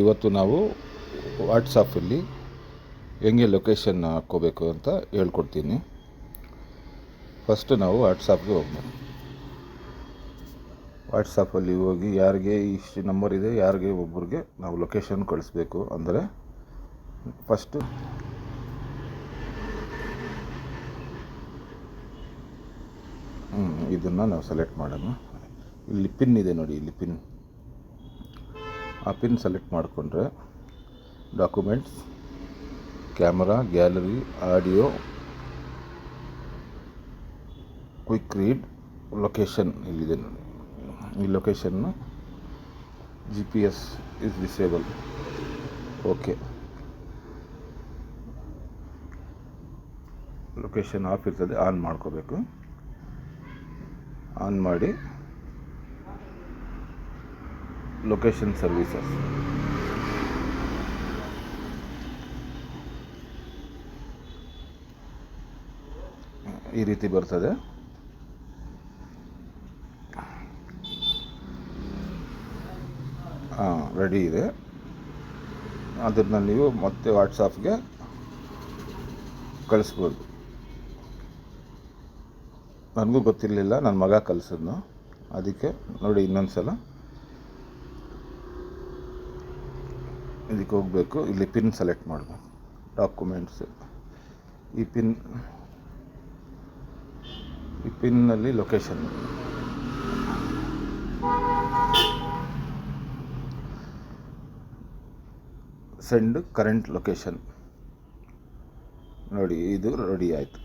ಇವತ್ತು ನಾವು ವಾಟ್ಸಪ್ಪಲ್ಲಿ ಹೆಂಗೆ ಲೊಕೇಶನ್ ಹಾಕ್ಕೋಬೇಕು ಅಂತ ಹೇಳ್ಕೊಡ್ತೀನಿ. ಫಸ್ಟು ನಾವು ವಾಟ್ಸಪ್ಗೆ ಹೋಗ್ಬೇಕು. ವಾಟ್ಸಪ್ಪಲ್ಲಿ ಹೋಗಿ ಯಾರಿಗೆ ಇಷ್ಟು ನಂಬರ್ ಇದೆ, ಯಾರಿಗೆ ಒಬ್ಬರಿಗೆ ನಾವು ಲೊಕೇಶನ್ ಕಳಿಸ್ಬೇಕು ಅಂದರೆ ಫಸ್ಟು ಇದನ್ನು ನಾವು ಸೆಲೆಕ್ಟ್ ಮಾಡೋಣ. ಇಲ್ಲಿ ಪಿನ್ ಇದೆ ನೋಡಿ, ಇಲ್ಲಿ ಪಿನ್ ಆ ಪಿನ್ ಸೆಲೆಕ್ಟ್ ಮಾಡಿಕೊಂಡ್ರೆ documents, camera, gallery, audio, quick read, location ಇಲ್ಲಿದೆ ನೋಡಿ. ಈ location G P S is disable okay location off ಇರ್ತದೆ, ಆನ್ ಮಾಡ್ಕೋಬೇಕು. ಆನ್ ಮಾಡಿ ಲೊಕೇಶನ್ ಸರ್ವೀಸಸ್ ಈ ರೀತಿ ಬರ್ತದೆ. ಹಾಂ ರೆಡಿ ಇದೆ. ಅದನ್ನು ನೀವು ಮತ್ತೆ ವಾಟ್ಸಾಪ್ಗೆ ಕಳಿಸ್ಬೋದು. ನನಗೂ ಗೊತ್ತಿರಲಿಲ್ಲ ನನ್ನ ಮಗ ಕಲಿಸಿದ್ನು. ಅದಕ್ಕೆ ನೋಡಿ ಇನ್ನೊಂದು ಸಲ ಇದಕ್ಕೆ ಹೋಗಬೇಕು. ಇಲ್ಲಿ ಪಿನ್ ಸೆಲೆಕ್ಟ್ ಮಾಡಬೇಕು. ಡಾಕ್ಯುಮೆಂಟ್ಸ್ ಈ ಪಿನ್ ಈ ಪಿನ್ನಲ್ಲಿ ಲೊಕೇಶನ್ ಸೆಂಡ್ ಕರೆಂಟ್ ಲೊಕೇಶನ್ ನೋಡಿ, ಇದು ರೆಡಿ ಆಯಿತು.